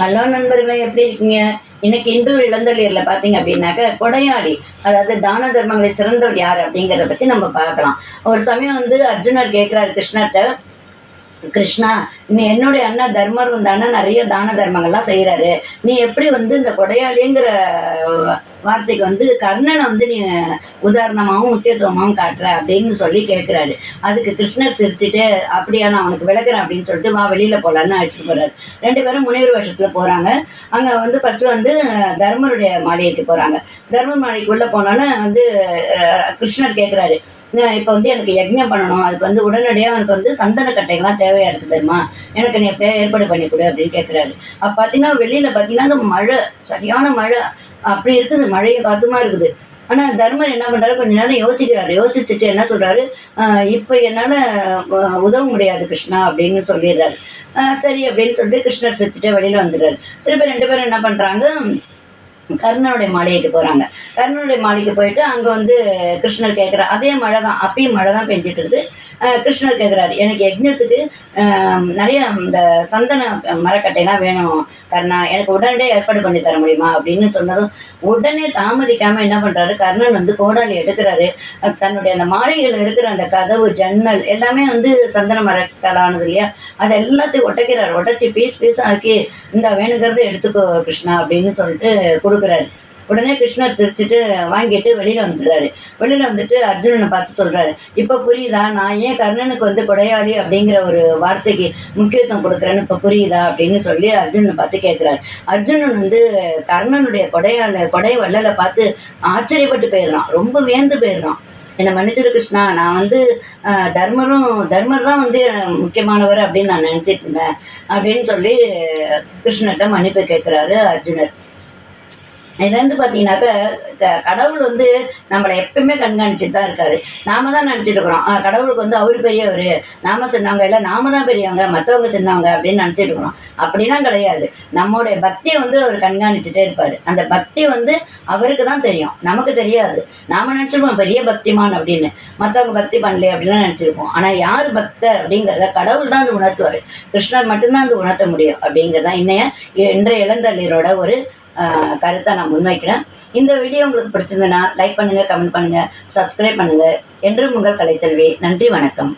Hello நண்பர்களே எப்படி இருக்கீங்க? இன்னைக்கு இந்து இளந்தளியர்ல பாத்தீங்க அப்படின்னாக்க கொடையாளி அதாவது தான தர்மங்களை சிறந்தவர் யார் அப்படிங்கிறத பத்தி நம்ம பார்க்கலாம். ஒரு சமயம் வந்து அர்ஜுனர் கேட்கிறாரு கிருஷ்ணர்கிட்ட கிருஷ்ணா நீ என்னுடைய அண்ணன் தர்மர் தானே அண்ணன் நிறைய தான தர்மங்கள்லாம் செய்கிறாரு நீ எப்படி வந்து இந்த கொடையாளிங்கிற வார்த்தைக்கு வந்து கர்ணனை வந்து நீ உதாரணமாகவும் முக்கியத்துவமாகவும் காட்டுற அப்படின்னு சொல்லி கேட்குறாரு அதுக்கு கிருஷ்ணர் சிரிச்சுட்டு அப்படியா நான் அவனுக்கு விளக்குறேன் அப்படின்னு சொல்லிட்டு வா வெளியில் போகலான்னு அழைச்சிட்டு போகிறாரு ரெண்டு பேரும் முனிவர் வருஷத்தில் போகிறாங்க அங்கே வந்து ஃபஸ்ட்டு வந்து தர்மருடைய மாளிகைக்கு போகிறாங்க தர்மர் மாளிகைக்குள்ளே போனோன்னே வந்து கிருஷ்ணர் கேட்குறாரு இப்போ வந்து எனக்கு யஜ்ஞம் பண்ணணும். அதுக்கு வந்து உடனடியாக எனக்கு வந்து சந்தன கட்டைகள்லாம் தேவையாக இருக்குது தெரியுமா? எனக்கு நீ எப்படியா ஏற்பாடு பண்ணி கொடு அப்படின்னு கேட்குறாரு அப்போ பார்த்தீங்கன்னா வெளியில் பார்த்தீங்கன்னா அந்த மழை சரியான மழை அப்படி இருக்குது. மழையும் காத்துமா இருக்குது. ஆனால் தர்மர் என்ன பண்ணுறாரு கொஞ்ச நேரம் யோசிக்கிறாரு. யோசிச்சுட்டு என்ன சொல்கிறாரு இப்போ என்னால் உதவ முடியாது கிருஷ்ணா அப்படின்னு சொல்லிடுறாரு. சரி அப்படின்னு சொல்லிட்டு கிருஷ்ணர் சிரிச்சுட்டு வெளியில் வந்துடுறாரு. திருப்பி ரெண்டு பேரும் என்ன பண்ணுறாங்க கர்ணனுடைய மாளிகைக்கு போகிறாங்க கர்ணனுடைய மாளிகைக்கு போயிட்டு அங்கே வந்து கிருஷ்ணர் கேட்குறாரு அதே மழை தான் அப்பயும் மழை தான் பெஞ்சிட்டு இருக்குது. கிருஷ்ணர் கேட்குறாரு எனக்கு யஜ்னத்துக்கு நிறைய இந்த சந்தன மரக்கட்டைலாம் வேணும் கர்ணா எனக்கு உடனடியாக ஏற்பாடு பண்ணி தர முடியுமா? அப்படின்னு சொன்னதும் உடனே தாமதிக்காமல் என்ன பண்ணுறாரு கர்ணன் வந்து கோடாலி எடுக்கிறாரு. தன்னுடைய அந்த மாளிகையில் இருக்கிற அந்த கதவு ஜன்னல் எல்லாமே வந்து சந்தன மரத்தால் இல்லையா? அது எல்லாத்தையும் ஒட்டைக்கிறாரு. ஒட்டச்சி பீஸ் பீஸ் ஆக்கி இந்த வேணுங்கிறத எடுத்துக்கோ கிருஷ்ணா அப்படின்னு சொல்லிட்டு கொடுக்குறாரு. உடனே கிருஷ்ணர் சிரிச்சுட்டு வாங்கிட்டு வெளியில் வந்துடுறாரு. வெளியில் வந்துட்டு அர்ஜுனனை பார்த்து சொல்கிறாரு இப்போ புரியுதா? நான் ஏன் கர்ணனுக்கு வந்து கொடையாளி அப்படிங்கிற ஒரு வார்த்தைக்கு முக்கியத்துவம் கொடுக்குறேன்னு இப்போ புரியுதா? அப்படின்னு சொல்லி அர்ஜுனனை பார்த்து கேட்குறாரு அர்ஜுனன் வந்து கர்ணனுடைய கொடையாள கொடை வள்ளலை பார்த்து ஆச்சரியப்பட்டு போயிடுறான். ரொம்ப வியந்து போயிடுறான். என்னை மன்னிச்சிரு கிருஷ்ணா நான் வந்து தர்மரும் தர்மர் தான் வந்து முக்கியமானவர் அப்படின்னு நான் நினச்சிட்டு இருந்தேன். அப்படின்னு சொல்லி கிருஷ்ணர்கிட்ட மன்னிப்பு கேட்குறாரு அர்ஜுனர். இதுலேருந்து பார்த்தீங்கன்னாக்க க- கடவுள் வந்து நம்மளை எப்பயுமே கண்காணிச்சுட்டு தான் இருக்காரு. நாம தான் நினச்சிட்டு இருக்கிறோம். கடவுளுக்கு வந்து அவர் பெரியவர். நாம செஞ்சவங்க இல்லை நாம தான் பெரியவங்க மற்றவங்க செஞ்சவங்க அப்படின்னு நினச்சிட்டு இருக்கிறோம். அப்படிலாம் கிடையாது. நம்மளுடைய பக்தியை வந்து அவர் கண்காணிச்சுட்டே இருப்பார். அந்த பக்தி வந்து அவருக்கு தான் தெரியும். நமக்கு தெரியாது. நாம நினச்சிருப்போம் பெரிய பக்திமான் அப்படின்னு. மற்றவங்க பக்தி பண்ணல அப்படிலாம் நினச்சிருப்போம். ஆனால் யார் பக்தர் அப்படிங்கிறத கடவுள் தான் அது உணர்த்துவார். கிருஷ்ணர் மட்டும்தான் அது உணர்த்த முடியும் அப்படிங்கிறதான் இன்னைய இன்றைய இளந்தளிரோட ஒரு கருத்தை நான் முன்வைக்கிறேன். இந்த வீடியோ உங்களுக்கு பிடிச்சிருந்ததுன்னா லைக் பண்ணுங்கள் கமெண்ட் பண்ணுங்கள் சப்ஸ்கிரைப் பண்ணுங்கள் என்றும் உங்கள் கலைச்செல்வி நன்றி வணக்கம்.